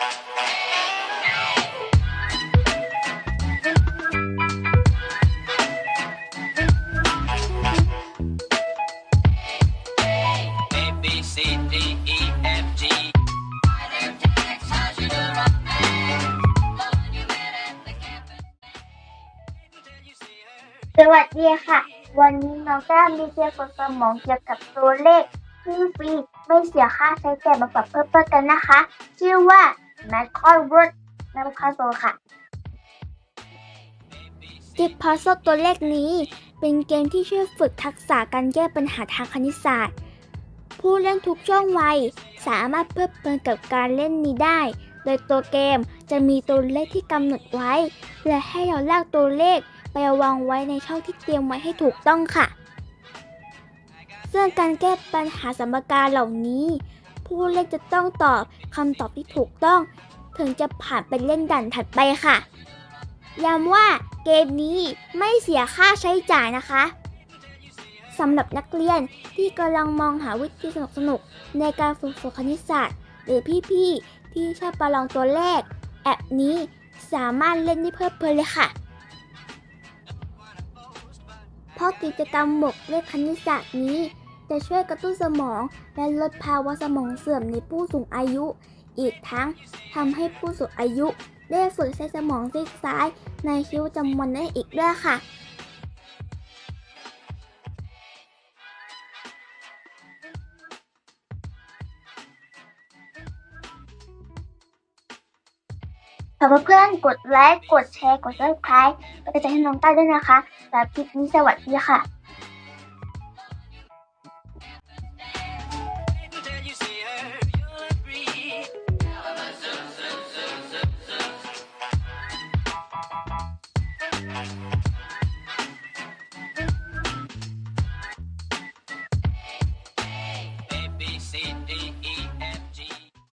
สวัสดีค่ะ วันนี้น้องแก้มมีเกี่ยวกับสมองเกี่ยวกับตัวเลขที่ฟรีไม่เสียค่าใช้จ่ายมาฝากเพื่อนๆกันนะคะ ชื่อว่า m a c c o w o r d นำคาโซค่ะจิบพัซเซิลตัวเลขนี้เป็นเกมที่ช่วยฝึกทักษะการแก้ปัญหาทางคณิตศาสตร์ ผู้เล่นทุกช่วงวัยสามารถเพลิดเพลินกับการเล่นนี้ได้ โดยตัวเกมจะมีตัวเลขที่กำหนดไว้ และให้เราลากตัวเลขไปวางไว้ในช่องที่เตรียมไว้ให้ถูกต้องค่ะ ซึ่งการแก้ปัญหาสมการเหล่านี้ ผู้เล่นจะต้องตอบคำตอบที่ถูกต้อง ถึงจะผ่านไปเล่นด่านถัดไปค่ะ ย้ำว่าเกมนี้ไม่เสียค่าใช้จ่ายนะคะสำหรับนักเรียนที่กำลังมองหาวิธีสนุกๆในการฝึกฝนคณิตศาสตร์ หรือพี่ๆ ที่ชอบประลองตัวเลข แอปนี้สามารถเล่นได้เพลิดเพลินเลยค่ะ เพราะกิจกรรมหมกเลขคณิตศาสตร์นี้ จะช่วยกระตุ้นสมองและลดภาวะสมองเสื่อมในผู้สูงอายุ อีกทั้งทำให้ผู้สูงอายุ ได้ฝึกใช้สมองซีกซ้ายในชีวิตประจำวันได้อีกด้วยค่ะขอเพื่อนๆกดไลค์ กดแชร์ กด subscribe เป็นกำลังใจให้น้องต้าด้วยนะคะสำหรับคลิปนี้สวัสดีค่ะ